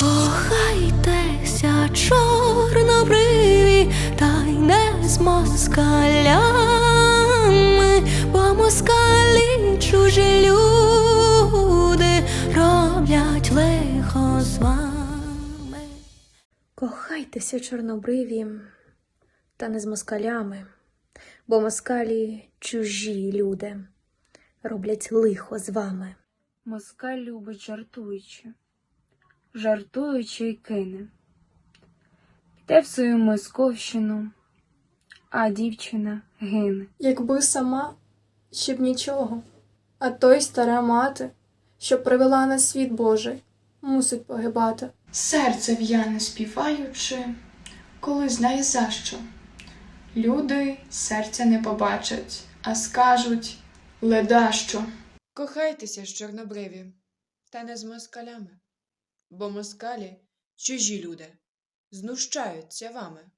Кохайтеся, чорнобриві, та й не з москалями, бо москалі чужі люди роблять лихо з вами. Кохайтеся, чорнобриві, та не з москалями, бо москалі чужі люди роблять лихо з вами. Москаль любить жартуючи, жартуючи й кине. Піде в свою московщину, а дівчина гине. Якби сама, ще б нічого, а той стара мати, що привела на світ Божий, мусить погибати. Серце в'яне співаючи, коли знає за що. Люди серця не побачать, а скажуть ледащо. Кохайтеся ж, чорнобриві, та не з москалями, бо москалі чужі люди знущаються вами.